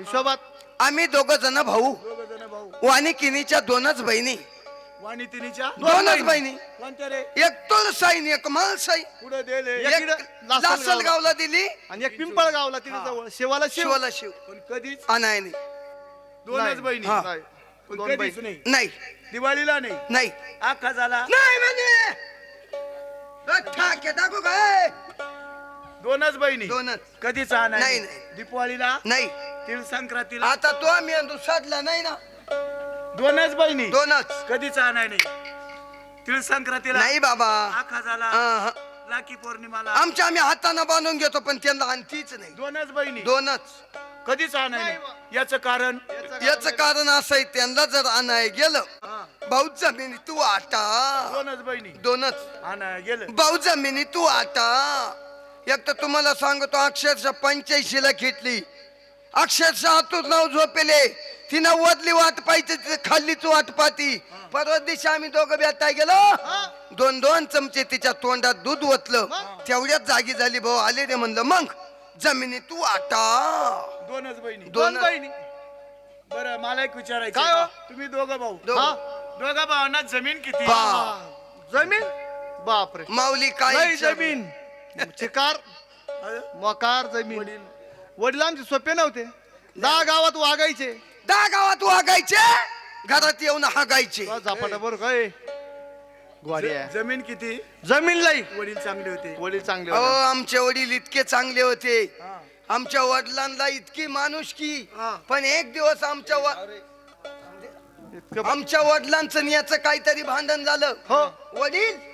हिशोबात. आम्ही दोघ जण भाऊ. दोघ जण भाऊ. वाणिकिनीच्या दोनच बहिणी. वाणी तिनीच्या दोनच बहिणी. कोणत्या रे? एक तुळसाईन एक मालसाई पुढे दिले एक इकडं लासलगावला. लासलगावला दिली. आणि एक पिंपळ गावला तिने जवळ. शिवाला शिव. शिवाला शिव. पण कधीच अनायनी दोनच नाही. बहिणी. हा. नाही. पण दोन कधीच बाई. नाही. नाही. दिवाळीला नाही. नाही. आखा झाला. नाही म्हणे. ठाके टाकू काय दोनच बहिणी. दोनच. कधीच हा नाही, नाही नाही. दीपावलीला? नाही. तिळ संक्रांतीला आता तो मेंदू साधला नाही ना. दोनच बहिणी. दोनच. कधीच हा नाही. तिळ संक्रांतीला नाही बाबा. आखा झाला. अहं. लाकी पौर्णिमाला. आमच्या आम्ही हाताने बांधून घेतो पण त्यांना आणतीच नाही. दोनच बहिणी. दोनच. कधीच हा नाही. याच कारण? याच कारण असं आहे त्यांना जर आणाय गेलं हा. भाऊ जमिनी तू आटा. दोनच बहिणी. दोनच. ना गेलं. भाऊ जमिनी तू आता एक तर तुम्हाला सांगतो अक्षरशः पंच्याऐंशी ला घेतली. अक्षरशः हातून नाव झोपेले. तिनं वदली वाट पाहिजे खाल्लीच वाट पाती परवा दिवशी आम्ही दोघं बेताय गेलो. दोन दोन चमचे तिच्या तोंडात दूध ओतलं. तेवढ्याच जागी झाली भाऊ आले रे म्हणलं मग जमिनी तू आता दोनच बहिणी. दोन दोन बहिणी. बरं मला एक विचारायचं काय हो? तुम्ही दोघं भाऊ. दोघं. हा? दोघा भावांना जमीन किती? बा. जमीन? बापरे. माऊली काय नाही? जमीन. चिकार? मकार जमीन. वडील आमचे सोपे नव्हते. दहा गावात वागायचे. दहा गावात वागायचे घरात येऊन हागायचे. झापाटा बरोबर काय. जमीन किती? जमीन लाई वडील चांगले होते. वडील चांगले अहो होते. आमचे वडील इतके चांगले होते. हा. आमच्या वडिलांना इतकी माणुसकी. हा. पण एक दिवस आमच्या व- इतकं आमच्या वडिलांचं आणि याचं काहीतरी भांडण झालं. हो. वडील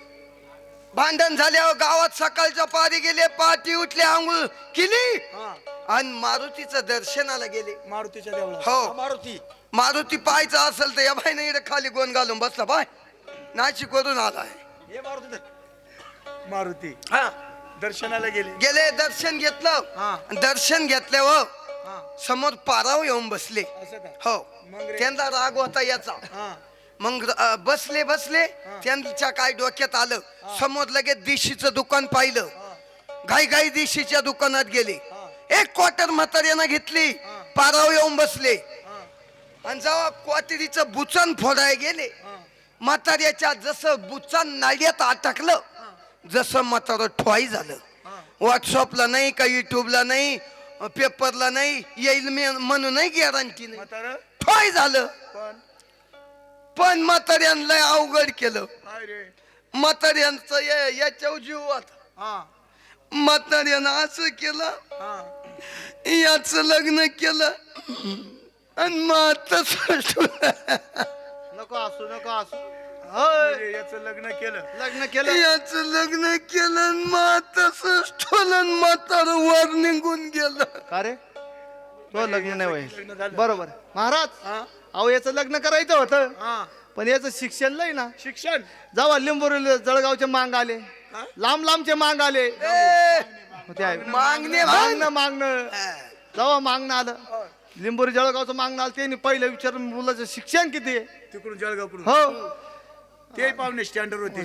भांडण झाल्यावर गावात सकाळच्या पारी गेले पाठी उठले आंघोळ केली. हा. आणि मारुतीचं दर्शनाला गेले. मारुतीच्या देवळा हो. मारुती. मारुती पाहायचा असेल तर या बाई इकडे खाली गोन घालून बसला. बाय नाशिक वरून आलाय. हे मारुती हा. दर्शनाला गेले. गेले दर्शन घेतलं. हा. दर्शन घेतल्यावर हा. समोर पाराव येऊन बसले. असं का? हो. मग रे? त्यांचा राग होता याचा. हा. मग अ, बसले बसले त्यांच्या काय डोक्यात आलं. समोर लगेच दिशीचं दुकान पाहिलं. घाई घाई दिशीच्या दुकानात गेले. एक क्वार्टर म्हाताऱ्यानं घेतली. पाराव येऊन बसले. आणि जेव्हा क्वाटरीचं बुचन फोडाय गेले म्हाताऱ्याच्या जसं बुचान नाल्यात अटकलं जसं म्हातारं ठोई झालं. व्हॉट्सअपला नाही का युट्यूबला नाही पेपरला नाही येईल मी म्हणूनही गॅरंटी नाही. म्हातारं? ठोय झालं. पण पण म्हाताऱ्यांना अवघड केलं. म्हाताऱ्यांचं या- याच्यावर जीव होता. हा. म्हाताऱ्यानं असं केलं हा. याच लग्न केलं आणि मग तसं नको असू नको असू होय. म्हणजे याचं लग्न केलं. लग्न केलं? याच लग्न केलं आणि मग तसंच ठोलं म्हातार वर निघून गेलं. का रे? तो लग्न नाही लग्न झालं. बरोबर. महाराज हा. अहो याचं लग्न करायचं होतं. हा. पण याचं शिक्षण लय ना. शिक्षण? जेव्हा लिंबोरी जळगावचे मांग आले. हा? लांब लांबचे मांग आले. ते आहे. मागणे मागणं. मागणं जेव्हा मागणं आलं. लिंबोरी जळगावचं मागणं आलं. त्यांनी पहिलं विचारून मुलाचं शिक्षण किती आहे? तिकडून जळगावकडून. हो. ते पाहुणे स्टँडर होते.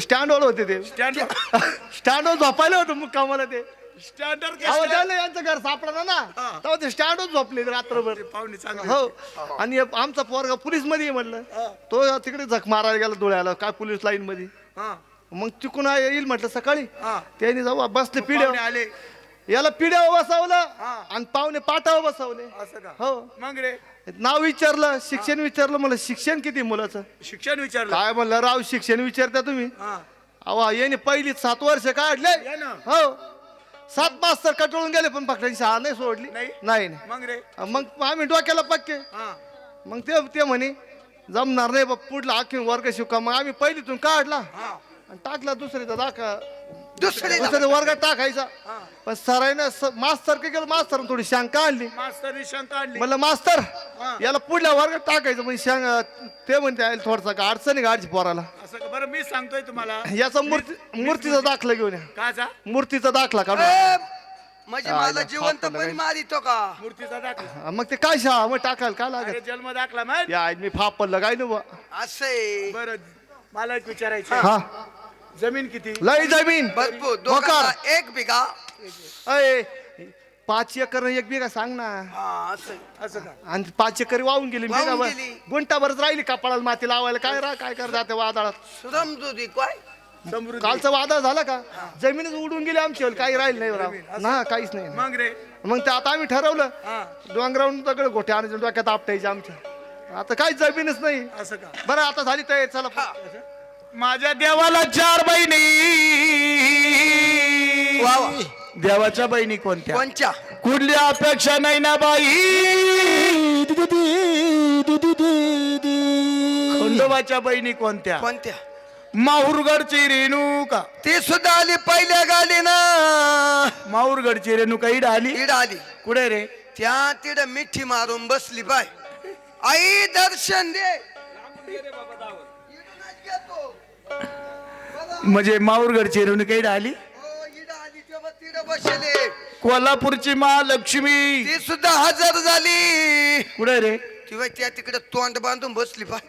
स्टँडवर होते ते. स्टँडर स्टँडवर झोपायला होतं मुक्कामाला ते. स्टँडर अहो त्याला यांचं घर सापडलं ना. हा. तेव्हा ते झोपले रात्रभर. पाहुणे चांगले. हो. आणि हे आमचा पोरगा पोलीसमध्ये आहे म्हणलं. तो तिकडे झक मारायला गेला डोळ्याला काय पोलीस लाईन मध्ये हा. मग तिकून येईल म्हटलं सकाळी. हा. त्यांनी जेव्हा बसले पाहुणे पिढ्या. आले. याला पिढ्यावर बसवलं हा. आणि पाहुणे पाठावर बसवले. असं का? हो. मग रे? नाव विचारलं शिक्षण विचारलं मला शिक्षण किती मुलाचं? शिक्षण विचारलं. काय म्हणलं राव शिक्षण विचारता तुम्ही? हा. अहो याने पहिली सात वर्ष काढले. या ना. हो. सात मास्तर कटळून गेले पण पकडायची शाळा नाही सोडली. नाही? नाही नाही. मग रे? मग आम्ही डोक्याला पक्के. हा. मग ते ते म्हणे जमणार नाही बा पुढला आखी वर्ग शिका मग आम्ही पहिलीतून काढला. हा. आणि टाकला दुसरीचा दाखा दुसरे दुसऱ्या वर्गात टाकायचा. हा. पण सरायनं स- मास्तर काय केलं मास्तर थोडी शंका आणली. मास्तरनी शंका आणली. म्हणलं मास्तर. याला पुढल्या वर्गात टाकायचं. म्हणजे शंका ते म्हणते आयला थोडासा का अडचणी गाडची पोराला? असं का? बरं मी सांगतोय तुम्हाला. याचा मूर्ती मूर्तीचा दाखला घेऊन या. काचा मूर्तीचा दाखला काढून ए, म्हणजे मला जिवंत पण काय? मारितो का? मूर्तीचा दाखला. हा, मग ते काय शाळा? मग टाकायला काय अरे लागत जन्म दाखला मग या आज मी फापडलं काय ना बुवा. असे. बरं मला एक विचारायचं हा. जमीन किती? लय जमीन. भरपूर. मकार. एक बिघा. अय पाच एकर एक बिघा सांग ना. हा असं. असं का? आणि पाच एकरी वाहून गेली वाहून बिघाभर गेली. गुंटाभरच राहिली कपाळाला माती लावायला? काय रा काय कर जाते वादळात? समजुदी काय? समृद्धी. कालचं वादळ झालं का? जमीनच उडून गेली आमची काही राहील नाही राव. ना काहीच नाही. मग रे. मग ते आता आम्ही ठरवलं. हा. डोंगरावरून दगड गोठे आणि डोक्यात आपटायचे आमच्या. आता काही जमीनच नाही. असं का? बरं आता झाली तयारी. चला. माझ्या देवाला चार बहिणी. वा वा. देवाच्या बहिणी कोणत्या? कोणच्या? कुठली अपेक्षा नाही ना बाई? खंडोबाच्या बहिणी कोणत्या? कोणत्या? माहुरगडची रेणुका ती सुद्धा आली पहिल्या गाडीनं. माहुरगडची रेणुका इड आली? इड आली. कुठे रे? त्या तिड मिठी मारून बसली बाय. आई दर्शन दे. म्हणजे माहुरगडची रेणुका इड आली? हो, कोल्हापूरची महालक्ष्मी. ती सुद्धा हजर झाली. कुठे रे? तेव्हा त्या तिकडे तोंड बांधून बसली बाय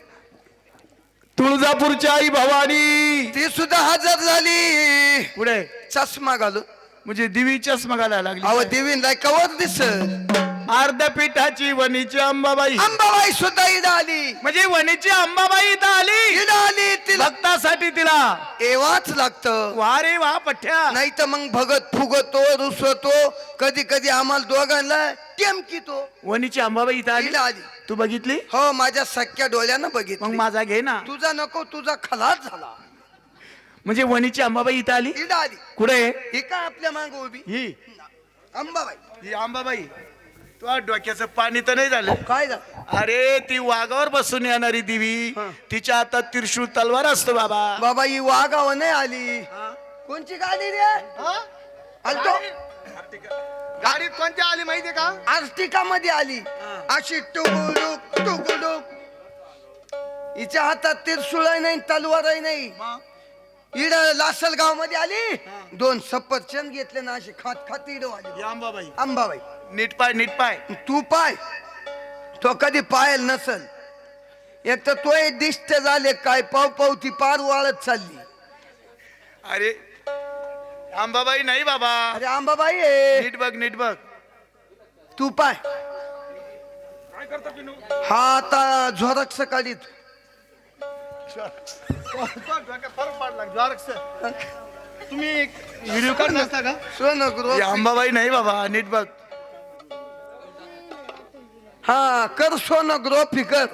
तुळजापूरची आई भवानी. ती सुद्धा हजर झाली. कुठे चष्मा घालून. म्हणजे दिवी चष्मा घालायला अहो लागली देवींना कवर दिसत. अर्ध्या पिठाची वणीची अंबाबाई. अंबाबाई सुद्धा इड आली. म्हणजे वणीची अंबाबाई इथं आली. इड आली तिला भक्तासाठी तिला. एवाच लागत. वा रे वा पठ्या. नाही तर मग भगत फुगतो रुसवतो कधी कधी आम्हाला दोघांना टेमकितो वणीची अंबाबाई इथं आली? आली. तू बघितली? हो माझ्या सख्या डोळ्यानं मग बघितलं माझा घे ना. तुझा नको तुझा खलास झाला. म्हणजे वणीची अंबाबाई इथं आली? इड आली. कुठे? ही काय आपल्या माग उभी? ही. अंबाबाई. ही अंबाबाई. तुझ्या डोक्याचं पाणी तर नाही झालं. काय झालं? अरे ती वाघावर बसून येणारी देवी. तिच्या हातात त्रिशूळ तलवार असतो बाबा. बाबा ही वागाव नाही आली. कोणची गाडी रे? आलतो गाडीत कोणत्या आली माहितीये का? आर्टिका मध्ये आली अशी टुकुडुक टुकुडुक हिच्या हातात तिरसुळ नाही तलवार नाही. इड लासलगावमध्ये आली दोन सफरचंद घेतले ना अशी खात खात इड आली अंबाबाई. अंबाबाई. नीट पाय नीट पाय. तू पाय. तो कधी पायल नसल. एक तर तो दिष्ट झाले काय पाव पाव ती पार वाळत चालली. अरे अंबाबाई नाही बाबा. अरे अंबाबाई आहे. नीट बघ नीट बघ. तू पाय. हा आता झोरक सकाळी फरक पडला ज्वारक्स तुम्ही व्हिडिओ काढून असता का? ही अंबाबाई नाही बाबा नीट बघ. हा कर सोनगृह फिकर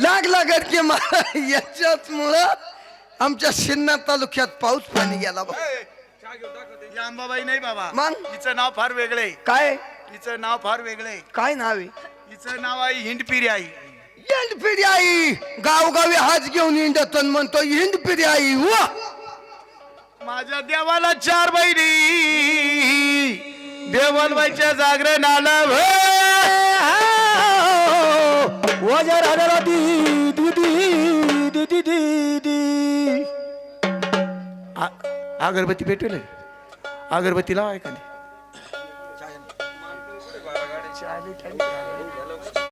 लागला गडके मला याच्याच मुळे आमच्या सिन्नर तालुक्यात पाऊस पाणी गेला. ही अंबाबाई नाही बाबा. मग? हिचं नाव फार वेगळं काय? हिचं नाव फार वेगळं काय नाव आहे? हिचं नाव आहे हिंडपिरी आई. हिंदपिरी आई. गावगावी हात घेऊन हिंडत अन म्हणतो हिंदपिरी आई वा माझ्या देवाला चार बहिणी. देवलबाईच्या जागरण आलं हो. वजा आलेला दी दी दी दी दी दी. अगरबत्ती पेटवले अगरबत्ती लावा एखादी